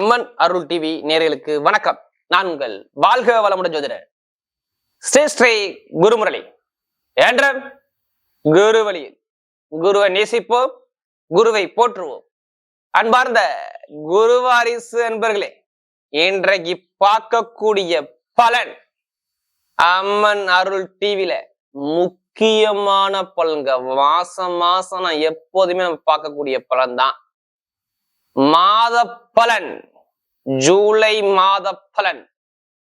அம்மன் அருள் TV நேயர்களுக்கு வணக்கம். நான் உங்கள் வாழ்க வளமுடன் ஜோதிடர். ஸ்ரீ ஸ்ரீ குருமுரளி. என்ற குருவழியில் குருவை நேசிப்போம் குருவை போற்றுவோம். அன்பார்ந்த குருவாரிசு அன்பர்களே இன்றைக்கு பார்க்கக்கூடிய பலன் அம்மன் அருள் டிவில முக்கியமான பலன்க மாசம் மாசம் நான் எப்போதுமே நம்ம பார்க்கக்கூடிய பலன் தான் மாத பலன். ஜூலை மாத பலன்.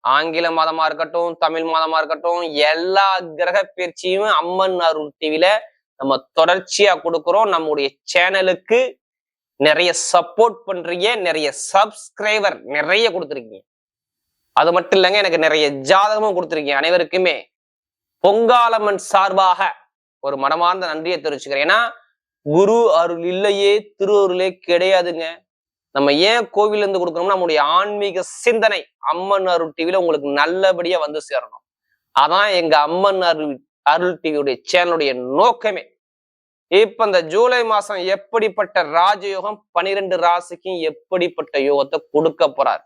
ஆங்கில மாதமா இருக்கட்டும் தமிழ் மாதமா இருக்கட்டும் எல்லா கிரக பயிற்சியும் அம்மன் அருள் டிவில நம்ம தொடர்ச்சியா கொடுக்குறோம். நம்முடைய சேனலுக்கு நிறைய சப்போர்ட் பண்றீங்க நிறைய சப்ஸ்கிரைபர் நிறைய கொடுத்துருக்கீங்க. அது மட்டும் இல்லைங்க எனக்கு நிறைய ஜாதகமும் கொடுத்துருக்கீங்க. அனைவருக்குமே பொங்காலம்மன் சார்பாக ஒரு மனமார்ந்த நன்றியை தெரிவிச்சுக்கிறேன். ஏன்னா குரு அருள் இல்லையே திரு அருளே கிடையாதுங்க. நம்ம ஏன் கோவில்ல இருந்து கொடுக்கணும்னா நம்முடைய ஆன்மீக சிந்தனை அம்மன் அருள் டிவில உங்களுக்கு நல்லபடியா வந்து சேரணும். அதான் எங்க அம்மன் அருள் அருள் டிவியுடைய சேனலுடைய நோக்கமே. இப்ப இந்த ஜூலை மாசம் எப்படிப்பட்ட ராஜயோகம் பனிரெண்டு ராசிக்கும் எப்படிப்பட்ட யோகத்தை கொடுக்க போறார்?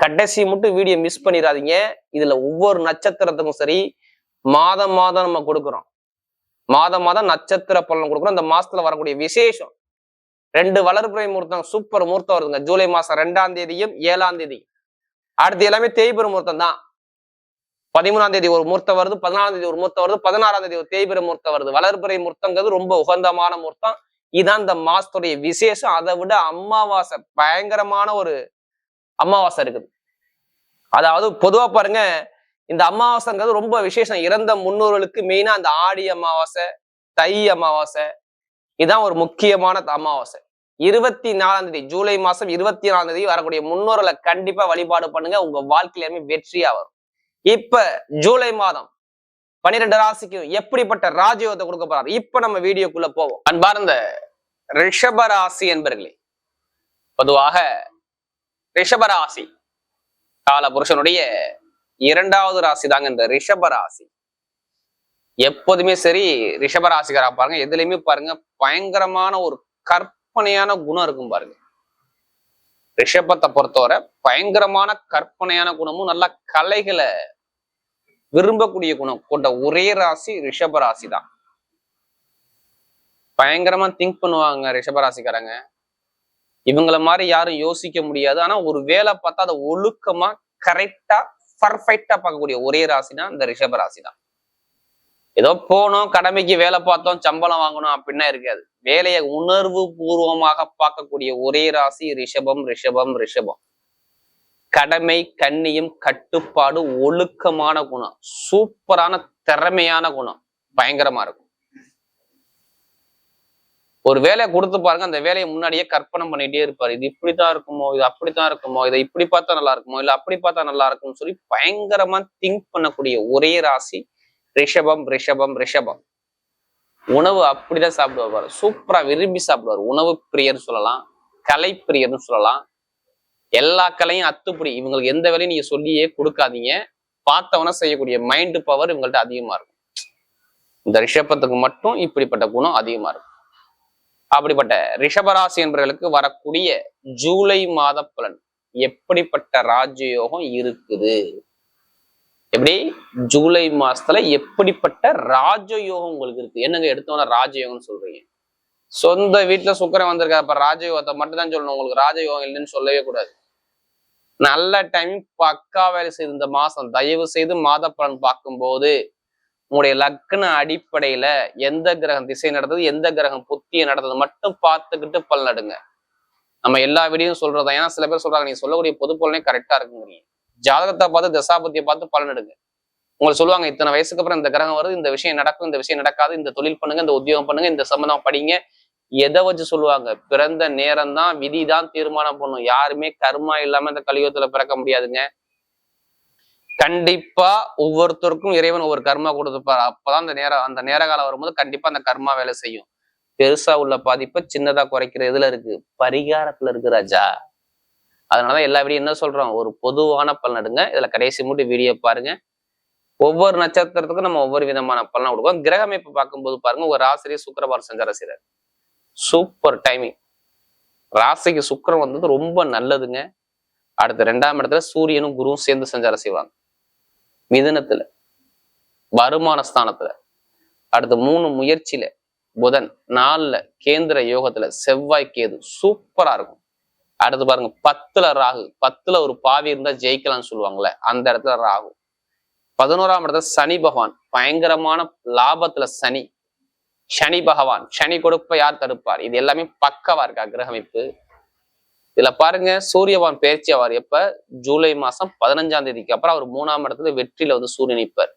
கடைசி மட்டும் வீடியோ மிஸ் பண்ணிடாதீங்க. இதுல ஒவ்வொரு நட்சத்திரத்துக்கும் சரி மாதம் மாதம் நம்ம கொடுக்குறோம். மாதம் மாதம் நட்சத்திர பலன் கொடுக்குறோம். இந்த மாசத்துல வரக்கூடிய விசேஷம். ரெண்டு வளர்ப்புறை முகூர்த்தம் சூப்பர் முகூர்த்தம் வருதுங்க. ஜூலை மாசம் ரெண்டாம் தேதியும் ஏழாம் தேதியும். அடுத்து எல்லாமே தேய்பிர முகூர்த்தம் தான். பதிமூணாம் தேதி ஒரு முகூர்த்தம் வருது பதினாலாம் தேதி ஒரு முகூர்த்தம் வருது பதினாறாம் தேதி ஒரு தேய்பிர முகூர்த்தம் வருது. வளர்ப்புறை முகூர்த்தங்கிறது ரொம்ப உகந்தமான முகூர்த்தம். இதான் இந்த மாசத்துடைய விசேஷம். அதை விட அமாவாசை பயங்கரமான ஒரு அமாவாசை இருக்குது. அதாவது பொதுவா பாருங்க இந்த அமாவாசைங்கிறது ரொம்ப விசேஷம். இறந்த முன்னோர்களுக்கு மெயினா அந்த ஆடி அமாவாசை தை அமாவாசை இதுதான் ஒரு முக்கியமான அமாவாசை. இருபத்தி நாலாம் தேதி ஜூலை மாசம் இருபத்தி நாலாம் தேதி வரக்கூடிய முன்னோர்களை கண்டிப்பா வழிபாடு பண்ணுங்க. உங்க வாழ்க்கையிலுமே வெற்றியா வரும். இப்ப ஜூலை மாதம் பன்னிரெண்டு ராசிக்கும் எப்படிப்பட்ட ராஜயோகத்தை கொடுக்க போறாரு? இப்ப நம்ம வீடியோக்குள்ள போவோம். அன்பார்ந்த ரிஷப ராசி என்பர்களே பொதுவாக ரிஷப ராசி கால புருஷனுடைய இரண்டாவது ராசி தாங்க இந்த ரிஷப ராசி. எப்போதுமே சரி ரிஷப பாருங்க. எதுலையுமே பாருங்க பயங்கரமான ஒரு கற்பனையான குணம் இருக்கும் பாருங்க. ரிஷபத்தை பொறுத்தவரை பயங்கரமான கற்பனையான குணமும் நல்ல கலைகளை விரும்பக்கூடிய குணம் கொண்ட ஒரே ராசி ரிஷபராசி தான் பயங்கரமா திங்க் பண்ணுவாங்க ரிஷபராசிக்காரங்க. இவங்கள மாதிரி யாரும் யோசிக்க முடியாது. ஆனா ஒரு வேலை பார்த்தா அதை ஒழுக்கமா கரெக்டா பர்ஃபெக்டா பார்க்கக்கூடிய ஒரே ராசினா இந்த ரிஷபராசி தான் ஏதோ போனோம் கடமைக்கு வேலை பார்த்தோம் சம்பளம் வாங்கணும் அப்படின்னா இருக்காது. வேலையை உணர்வு பூர்வமாக பார்க்கக்கூடிய ஒரே ராசி ரிஷபம் ரிஷபம் ரிஷபம். கடமை கண்ணியம் கட்டுப்பாடு ஒழுக்கமான குணம். சூப்பரான திறமையான குணம். பயங்கரமா இருக்கும். ஒரு வேலையை கொடுத்து பாருங்க அந்த வேலையை முன்னாடியே கற்பனை பண்ணிட்டே இருப்பாரு. இது இப்படித்தான் இருக்குமோ இது அப்படித்தான் இருக்குமோ இதை இப்படி பார்த்தா நல்லா இருக்குமோ இல்ல அப்படி பார்த்தா நல்லா இருக்கும்னு சொல்லி பயங்கரமா திங்க் பண்ணக்கூடிய ஒரே ராசி ரிஷபம் ரிஷபம் ரிஷபம். உணவு அப்படிதான் சாப்பிடுவார் சூப்பரா விரும்பி சாப்பிடுவார். உணவு பிரியர்னு சொல்லலாம் கலை பிரியர்னு சொல்லலாம். எல்லா கலையும் அத்துப்படி. இவங்களுக்கு எந்த வேலையும் நீங்க சொல்லியே கொடுக்காதீங்க. பார்த்தவன செய்யக்கூடிய மைண்டு பவர் இவங்கள்ட்ட அதிகமா இருக்கும். இந்த ரிஷபத்துக்கு மட்டும் இப்படிப்பட்ட குணம் அதிகமா இருக்கும். அப்படிப்பட்ட ரிஷபராசி என்பவர்களுக்கு வரக்கூடிய ஜூலை மாத பலன் எப்படிப்பட்ட ராஜயோகம் இருக்குது? எப்படி? ஜூலை மாசத்துல எப்படிப்பட்ட ராஜயோகம் உங்களுக்கு இருக்கு? என்னங்க எடுத்தோன்னா ராஜயோகம்னு சொல்றீங்க. சொந்த வீட்டுல சுக்கரன் வந்திருக்காரு அப்ப ராஜயோகத்தை மட்டும் தான் சொல்லணும். உங்களுக்கு ராஜயோகம் இல்லைன்னு சொல்லவே கூடாது. நல்ல டைம் பக்கா வேலை செய்து இந்த மாசம். தயவு செய்து மாத பலன் பார்க்கும்போது உங்களுடைய லக்ன அடிப்படையில எந்த கிரகம் திசை நடந்தது எந்த கிரகம் புத்திய நடந்தது மட்டும் பார்த்துக்கிட்டு பலன் நடுங்க நம்ம எல்லா வீடியும் சொல்றதா? ஏன்னா சில பேர் சொல்றாங்க நீங்க சொல்லக்கூடிய பொது பலனே கரெக்டா இருக்குங்கிறீங்க. ஜாதகத்தை பார்த்து தசாபத்தியை பார்த்து பலன் எடுங்க. உங்களுக்கு சொல்லுவாங்க இத்தனை வயசுக்கு அப்புறம் இந்த கிரகம் வருது இந்த விஷயம் நடக்கும் இந்த விஷயம் நடக்காது இந்த தொழில் பண்ணுங்க இந்த உத்தியோகம் பண்ணுங்க இந்த சம்பந்தம் படிங்க. எதை வச்சு சொல்லுவாங்க? பிறந்த நேரம் தான் விதி தான் தீர்மானம் பண்ணும். யாருமே கர்மா இல்லாம இந்த கலியுகத்துல பிறக்க முடியாதுங்க. கண்டிப்பா ஒவ்வொருத்தருக்கும் இறைவன் ஒவ்வொரு கர்மா கொடுத்துப்பார் அப்பதான் அந்த நேரம் அந்த நேர காலம் வரும்போது கண்டிப்பா அந்த கர்மா வேலை செய்யும். பெருசா உள்ள பாதிப்பை சின்னதா குறைக்கிற இதுல இருக்கு. பரிகாரத்துல இருக்கு ராஜா. அதனாலதான் எல்லா வீடியோ என்ன சொல்றோம்? ஒரு பொதுவான பலன் எடுங்க. இதுல கடைசி மூட்டு வீடியோ பாருங்க. ஒவ்வொரு நட்சத்திரத்துக்கும் நம்ம ஒவ்வொரு விதமான பலனை கொடுக்கும் கிரக அமைப்பு பார்க்கும்போது பாருங்க ஒரு ராசிரியர் சுக்கரபார் சஞ்சார செய்யறாரு சூப்பர் டைமிங் ராசிக்கு சுக்கரம் வந்தது ரொம்ப நல்லதுங்க. அடுத்து ரெண்டாம் இடத்துல சூரியனும் குருவும் சேர்ந்து சஞ்சாரம் செய்வாங்க. மிதனத்துல வருமான ஸ்தானத்துல. அடுத்து மூணு முயற்சியில புதன் நாலுல கேந்திர யோகத்துல செவ்வாய் கேது சூப்பரா இருக்கும். அடுத்து பாருங்க பத்துல ராகு. பத்துல ஒரு பாவி இருந்தா ஜெயிக்கலாம்னு சொல்லுவாங்கல்ல அந்த இடத்துல ராகு. பதினோராம் இடத்துல சனி பகவான். பயங்கரமான லாபத்துல சனி. சனி பகவான். சனி கொடுப்ப யார் தடுப்பார்? இது எல்லாமே பக்கவா இருக்கா கிரகமைப்பு? இதுல பாருங்க சூரியவான் பயிற்சி ஆவார். எப்ப? ஜூலை மாசம் பதினஞ்சாம் தேதிக்கு அப்புறம் அவர் மூணாம் இடத்துல வெற்றியில வந்து சூரியன் நிற்பார்.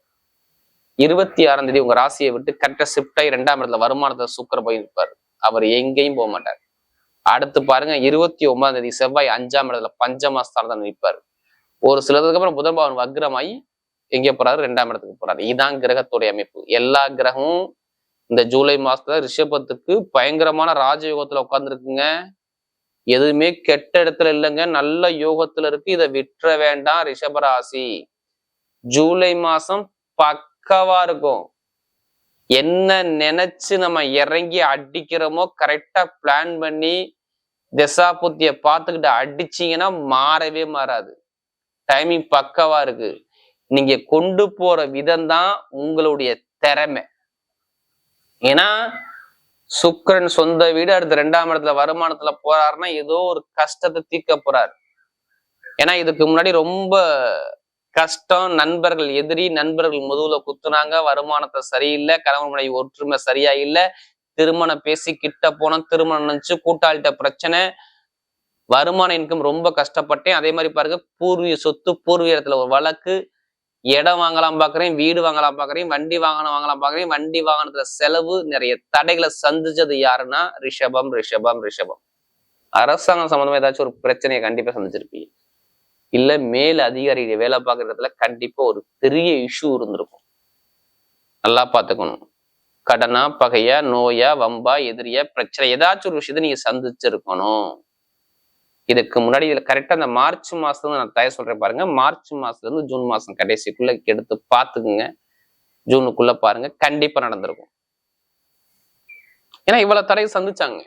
இருபத்தி ஆறாம் தேதி உங்க ராசியை விட்டு கரெக்டா ஷிஃப்ட் ஆகி ரெண்டாம் இடத்துல வருமானத்தை சுக்கர போய் நிற்பார். அவர் எங்கேயும் போக மாட்டார். அடுத்து பாருங்க இருபத்தி ஒன்பதாம் தேதி செவ்வாய் அஞ்சாம் இடத்துல பஞ்சமஸ்தானத்தை நிற்பார். ஒரு சிலதுக்கு அப்புறம் புதன் பவன் வக்ரமாயி எங்கே போறாரு? ரெண்டாம் இடத்துக்கு போறாரு. இதுதான் கிரகத்துடைய அமைப்பு. எல்லா கிரகமும் இந்த ஜூலை மாசத்துல ரிஷபத்துக்கு பயங்கரமான ராஜயோகத்துல உட்காந்துருக்குங்க எதுவுமே கெட்ட இடத்துல இல்லைங்க. நல்ல யோகத்துல இருக்கு. இதை விட்டுற வேண்டாம் ரிஷபராசி ஜூலை மாசம் பக்கவா இருக்கும். என்ன நினைச்சு நம்ம இறங்கி அடிக்கிறோமோ கரெக்டா பிளான் பண்ணி திசா புத்திய பார்த்துக்கிட்டு அடிச்சீங்கன்னா மாறவே மாறாது. டைமிங் பக்கவா இருக்கு. நீங்க கொண்டு போற விதம் தான் உங்களுடைய திறமை. ஏன்னா சுக்கரன் சொந்த வீடு அடுத்து ரெண்டாம் இடத்துல வருமானத்துல போறாருன்னா ஏதோ ஒரு கஷ்டத்தை தீர்க்க போறாரு. ஏன்னா இதுக்கு முன்னாடி ரொம்ப கஷ்டம் நண்பர்கள் எதிரி நண்பர்கள் முதுகுல குத்துனாங்க வருமானத்தை சரியில்லை கணவன் மனைவி ஒற்றுமை சரியா இல்லை திருமணம் பேசி கிட்ட போனோம் திருமணம் நினைச்சு கூட்டாளிட்ட பிரச்சனை. வருமான இன்கம் ரொம்ப கஷ்டப்பட்டேன். அதே மாதிரி பாருங்க பூர்வீக சொத்து பூர்வீகத்துல ஒரு வழக்கு. இடம் வாங்கலாம் பாக்குறேன் வீடு வாங்கலாம் பாக்குறேன் வண்டி வாங்கணும் வாங்கலாம் பாக்குறேன் வண்டி வாகனத்துல செலவு நிறைய. தடைகளை சந்திச்சது யாருன்னா ரிஷபம் ரிஷபம் ரிஷபம். அரசாங்கம் சம்மந்தமா ஏதாச்சும் ஒரு பிரச்சனையை கண்டிப்பா சந்திச்சிருப்பீங்க. இல்ல மேல் அதிகாரிகள் வேலை பார்க்குற இடத்துல கண்டிப்பா ஒரு பெரிய இஷ்யூ இருந்திருக்கும். நல்லா பார்த்துக்கணும். கடனா பகையா நோயா வம்பா எதிரியா பிரச்சனை ஏதாச்சும் ஒரு விஷயத்தை நீங்க சந்திச்சிருக்கணும். இதுக்கு முன்னாடி இதுல கரெக்டா அந்த மார்ச் மாசத்துல நான் தயார் சொல்றேன் பாருங்க. மார்ச் மாசத்துல இருந்து ஜூன் மாசம் கடைசிக்குள்ள எடுத்து பாத்துக்குங்க ஜூனுக்குள்ள பாருங்க. கண்டிப்பா நடந்திருக்கும். ஏன்னா இவ்வளவு தடையை சந்திச்சாங்க.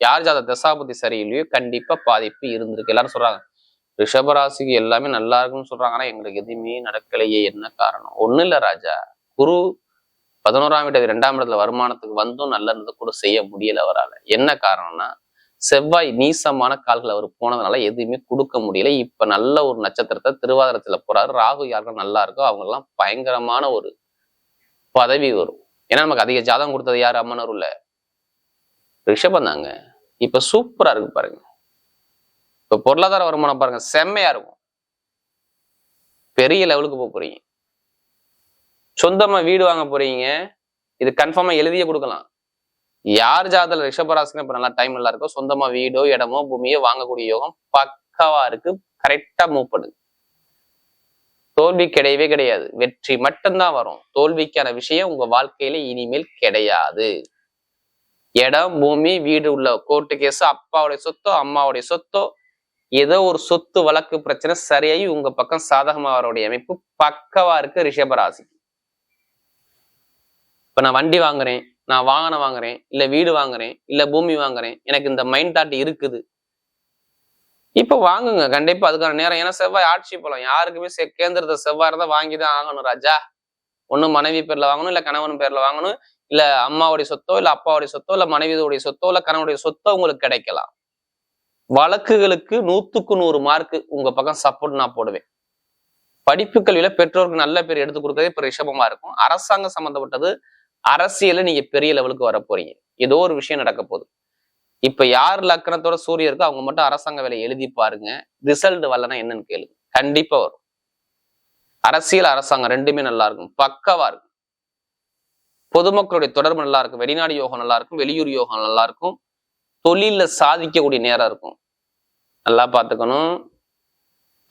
யார் ஜாத தசாபதி சரியில்லையோ கண்டிப்பா பாதிப்பு இருந்திருக்கு. எல்லாரும் சொல்றாங்க ரிஷபராசிக்கு எல்லாமே நல்லா இருக்குன்னு சொல்றாங்க. ஆனா எங்களுக்கு எதுவுமே நடக்கலையே. என்ன காரணம்? ஒண்ணும் இல்ல ராஜா. குரு பதினோராம் வீட்டு ரெண்டாம் இடத்துல வருமானத்துக்கு வந்தும் நல்ல இருந்தது கூட செய்ய முடியல அவரால். என்ன காரணம்னா செவ்வாய் நீசமான கால்கள் அவர் போனதுனால எதுவுமே கொடுக்க முடியல. இப்ப நல்ல ஒரு நட்சத்திரத்தை திருவாதிரத்துல போறாரு. ராகு யாருக்கும் நல்லா இருக்கோ அவங்க எல்லாம் பயங்கரமான ஒரு பதவி வரும். ஏன்னா நமக்கு அதிக ஜாதகம் கொடுத்தது யாரு? அம்மனூர்ல ரிஷபம் தாங்க. இப்ப சூப்பரா இருக்கு பாருங்க. இப்ப பொருளாதார வருமானம் பாருங்க செம்மையா இருக்கும். பெரிய லெவலுக்கு போக போறீங்க. சொந்தமா வீடு வாங்க போறீங்க. இது கன்ஃபார்மா எழுதியே கொடுக்கலாம். யார் ஜாதல ரிஷபராசினா இப்ப நல்லா டைம் நல்லா இருக்கோ சொந்தமா வீடோ இடமோ பூமியோ வாங்கக்கூடிய யோகம் பக்காவா இருக்கு. கரெக்டா மூவ் பண்ணுது. தோல்வி கிடையவே கிடையாது. வெற்றி மட்டும்தான் வரும். தோல்விக்கான விஷயம் உங்க வாழ்க்கையில இனிமேல் கிடையாது. இடம் பூமி வீடு உள்ள கோர்ட்டு கேஸ் அப்பாவுடைய சொத்தோ அம்மாவுடைய சொத்தோ ஏதோ ஒரு சொத்து வழக்கு பிரச்சனை சரியாகி உங்க பக்கம் சாதகமாக வரக்கூடிய அமைப்பு பக்கவா இருக்கு ரிஷபராசிக்கு. இப்போ நான் வண்டி வாங்குறேன் நான் வாகனம் வாங்குறேன் இல்ல வீடு வாங்குறேன் இல்ல பூமி வாங்குறேன் எனக்கு இந்த மைண்ட் தாட் இருக்குது. இப்ப வாங்குங்க கண்டிப்பா அதுக்கான நேரம். ஏன்னா செவ்வாய் ஆட்சி போலாம் யாருக்குமே செ- கேந்திரத்தை செவ்வாய் தான் வாங்கி தான் ஆகணும் ராஜா. ஒன்றும் மனைவி பேர்ல வாங்கணும் இல்ல கணவன் பேர்ல வாங்கணும் இல்ல அம்மாவுடைய சொத்தோ இல்ல அப்பாவுடைய சொத்தோ இல்ல மனைவியுடைய சொத்தோ இல்ல கணவனுடைய சொத்தோ உங்களுக்கு கிடைக்கலாம். வழக்குகளுக்கு நூத்துக்கு நூறு மார்க்கு உங்க பக்கம் சப்போர்ட் நான் போடுவேன். படிப்பு கல்வியில பெற்றோருக்கு நல்ல பேர் எடுத்து கொடுக்கறதே இப்ப ரிஷபமா இருக்கும். அரசாங்கம் சம்பந்தப்பட்டது அரசியல நீங்க பெரிய லெவலுக்கு வர போறீங்க. ஏதோ ஒரு விஷயம் நடக்க போகுது. இப்ப யார் லக்கணத்தோட சூரியன் இருக்கோ அவங்க மட்டும் அரசாங்க வேலையை எழுதி பாருங்க. ரிசல்ட் வரலன்னா என்னன்னு கேளுங்க. கண்டிப்பா வரும். அரசியல் அரசாங்கம் ரெண்டுமே நல்லா இருக்கும். பக்கவா இருக்கும். பொதுமக்களுடைய தொடர்பு நல்லா இருக்கும். வெளிநாடு யோகம் நல்லா இருக்கும். வெளியூர் யோகம் நல்லா இருக்கும். தொழில சாதிக்கக்கூடிய நேரம் இருக்கும். நல்லா பார்த்துக்கணும்.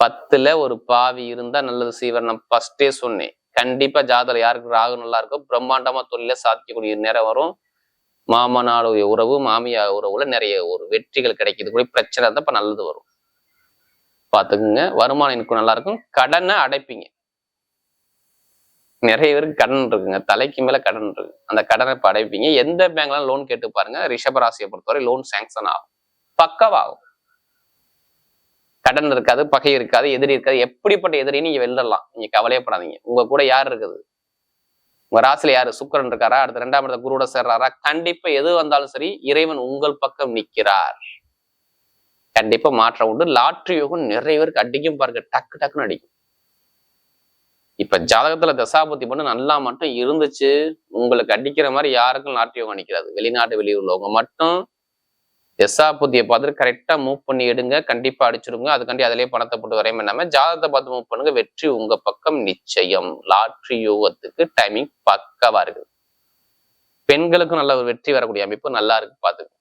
பத்துல ஒரு பாவி இருந்தா நல்லது செய்வார். நான் ஃபர்ஸ்டே சொன்னேன். கண்டிப்பா ஜாதகம் யாருக்கு ராகு நல்லா இருக்கும் பிரம்மாண்டமா தொழில சாதிக்கக்கூடிய நேரம் வரும். மாமனாருடைய உறவு மாமியா உறவுல நிறைய ஒரு வெற்றிகள் கிடைக்கிறது கூட பிரச்சனை தான் இப்ப நல்லது வரும். பாத்துக்குங்க. வருமானம் எனக்கு நல்லா இருக்கும். கடனை அடைப்பீங்க. நிறைய பேருக்கு கடன் இருக்குங்க. தலைக்கு மேல கடன் இருக்கு. அந்த கடனை இப்ப அடைப்பீங்க. எந்த பேங்க்ல லோன் கேட்டு பாருங்க. ரிஷபராசியை பொறுத்தவரை லோன் சேங்ஷன் ஆகும். பக்கவாகும் கடன் இருக்காது பகை இருக்காது எதிரி இருக்காது. எப்படிப்பட்ட எதிரி நீங்க வெல்லலாம். நீங்க கவலையப்படாதீங்க. உங்க கூட யார் இருக்குது? உங்க ராசில யாரு? சுக்கிரன் இருக்காரா? அடுத்த ரெண்டாம் இடத்த குருவோட சேர்றாரா? கண்டிப்பா எது வந்தாலும் சரி இறைவன் உங்கள் பக்கம் நிற்கிறார் கண்டிப்பா மாற்றம் உண்டு. லாட்ரி யோகம் நிறைய பேருக்கு அடிக்கும் பாருங்க. டக்கு டக்குன்னு அடிக்கும். இப்ப ஜாதகத்துல தசாபத்தி பண்ணு நல்லா மட்டும் இருந்துச்சு. உங்களுக்கு அடிக்கிற மாதிரி யாருக்கும் லாட்ரி யோகம் அடிக்கிறாது வெளிநாட்டு வெளியூர்லவங்க மட்டும் தசாபுத்தியை பார்த்துட்டு கரெக்டாக மூவ் பண்ணி எடுங்க. கண்டிப்பாக அடிச்சிருங்க. அதுக்காண்டி அதிலேயே பணத்தை போட்டு வரையும் பண்ணாம ஜாதகத்தை பார்த்து மூவ் பண்ணுங்க. வெற்றி உங்க பக்கம் நிச்சயம். லாட்ரி யோகத்துக்கு டைமிங் பக்கவா இருக்கு பெண்களுக்கும் நல்ல ஒரு வெற்றி வரக்கூடிய அமைப்பு நல்லா இருக்கு பாத்துங்க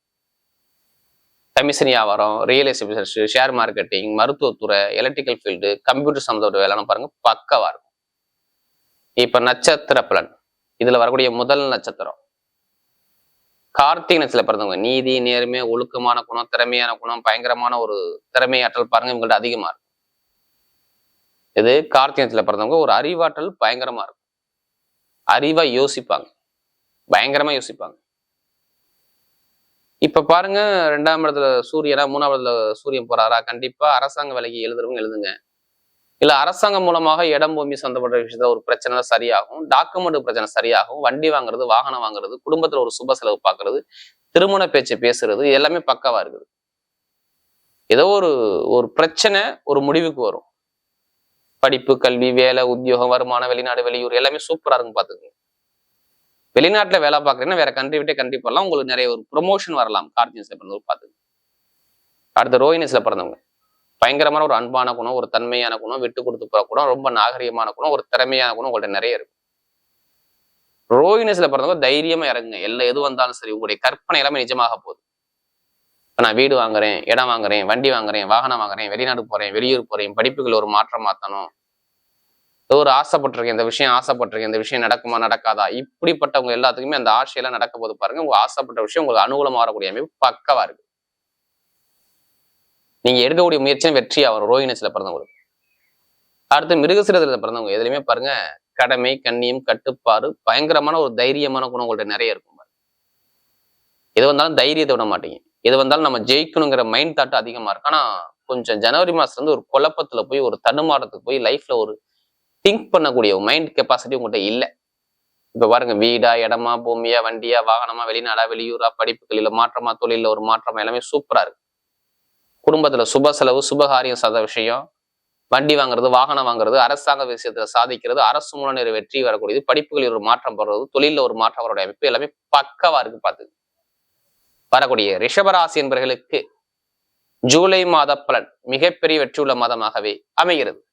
கமிஷன் வியாபாரம் real estate business share marketing மருத்துவத்துறை எலக்ட்ரிக்கல் ஃபீல்டு கம்ப்யூட்டர் சம்மந்தப்பட்ட வேலைன்னு பாருங்க பக்கவா இருக்கும். இப்போ நட்சத்திர பலன். இதுல வரக்கூடிய முதல் நட்சத்திரம். கார்த்திகை நட்சத்திர பிறந்தவங்க நீதி நேர்மை ஒழுக்கமான குணம் திறமையான குணம் பயங்கரமான ஒரு திறமை ஆற்றல் பாருங்க இவங்கள்ட்ட அதிகமா இருக்கும் இது கார்த்திகை நட்சத்திர பிறந்தவங்க ஒரு அறிவாற்றல் பயங்கரமா இருக்கும் அறிவா யோசிப்பாங்க. பயங்கரமா யோசிப்பாங்க. இப்ப பாருங்க ரெண்டாம் இடத்துல சூரியனா மூணாம் இடத்துல சூரியன் போறாரா? கண்டிப்பா அரசாங்க வேலைக்கு எழுதுறவங்க எழுதுங்க. இல்ல அரசாங்கம் மூலமாக இடம் பூமி சந்தப்படுற விஷயத்துல ஒரு பிரச்சனை சரியாகும். டாக்குமெண்ட் பிரச்சனை சரியாகும். வண்டி வாங்குறது வாகனம் வாங்குறது குடும்பத்துல ஒரு சுப செலவு பார்க்கறது திருமண பேச்சு பேசுறது எல்லாமே பக்காவா இருக்குது. ஏதோ ஒரு ஒரு பிரச்சனை ஒரு முடிவுக்கு வரும். படிப்பு கல்வி வேலை உத்தியோகம் வருமானம் வெளிநாடு வெளியூர் எல்லாமே சூப்பரா இருக்கும் பார்த்துக்கோங்க. வெளிநாட்டுல வேலை பார்க்குறீங்கன்னா வேற கண்ட்ரி விட்டே கண்ட்ரி போகலாம் உங்களுக்கு நிறைய ஒரு ப்ரொமோஷன் வரலாம். கார்த்திகை பிறந்தவங்க பார்த்துக்கோங்க. அடுத்த ரோஹினிஸ்ல பிறந்தவங்க. பயங்கரமான ஒரு அன்பான குணம் ஒரு தன்மையான குணம் விட்டு கொடுத்து போற குணம் ரொம்ப நாகரிகமான குணம் ஒரு திறமையான குணம் உங்கள்ட்ட நிறைய இருக்கும் ரோஹினஸ்ல பிறந்தவங்க தைரியமா இறங்குங்க. எல்லா எது வந்தாலும் சரி உங்களுடைய கற்பனை எல்லாமே நிஜமாக போகுது. இப்ப நான் வீடு வாங்குறேன் இடம் வாங்குறேன் வண்டி வாங்குறேன் வாகனம் வாங்குறேன் வெளிநாடு போறேன் வெளியூர் போறேன் படிப்புகள் ஒரு மாற்றம் மாத்தணும். ஏதோ ஒரு ஆசைப்பட்டிருக்கேன் இந்த விஷயம் ஆசைப்பட்டிருக்கேன் இந்த விஷயம் நடக்குமா நடக்காதா? இப்படிப்பட்டவங்க எல்லாத்துக்குமே அந்த ஆசையெல்லாம் நடக்க போது பாருங்க உங்க ஆசைப்பட்ட விஷயம் உங்களுக்கு அனுகூலமாக வரக்கூடிய அமைப்பு பக்கவா இருக்கு. நீங்க எடுக்கக்கூடிய முயற்சியும் வெற்றி வரும் ரோஹினஸ்ல பிறந்தவங்களுக்கு. அடுத்து மிருகசிரத்துல பிறந்தவங்க எதுலையுமே பாருங்க கடமை கண்ணியம் கட்டுப்பாடு பயங்கரமான ஒரு தைரியமான குணம் நிறைய இருக்கும் பாருங்க. எது வந்தாலும் தைரியத்தை விட மாட்டீங்க. எது வந்தாலும் நம்ம ஜெயிக்கணுங்கிற மைண்ட் தாட் அதிகமா இருக்கு. ஆனா கொஞ்சம் ஜனவரி மாசத்துல இருந்து ஒரு குழப்பத்துல போய் ஒரு தடுமாறத்துக்கு போய் லைஃப்ல ஒரு திங்க் பண்ணக்கூடிய மைண்ட் கெப்பாசிட்டி உங்கள்கிட்ட இல்லை. இப்ப பாருங்க வீடா இடமா பூமியா வண்டியா வாகனமா வெளிநாடா வெளியூரா படிப்புகள் இல்ல மாற்றமா தொழில ஒரு மாற்றமா எல்லாமே சூப்பரா இருக்கு. குடும்பத்துல சுப செலவு சுபகாரியம் சத விஷயம் வண்டி வாங்குறது வாகனம் வாங்குறது அரசாங்க விஷயத்துல சாதிக்கிறது அரசு மூலம் நிறைய வெற்றி வரக்கூடியது படிப்புகளில் ஒரு மாற்றம் போடுறது தொழிலில் ஒரு மாற்றம் வரக்கூடிய அமைப்பு எல்லாமே பக்கவா இருக்கு பார்த்து வரக்கூடிய ரிஷபராசி என்பர்களுக்கு ஜூலை மாத பலன் மிகப்பெரிய வெற்றியுள்ள மாதமாகவே அமைகிறது.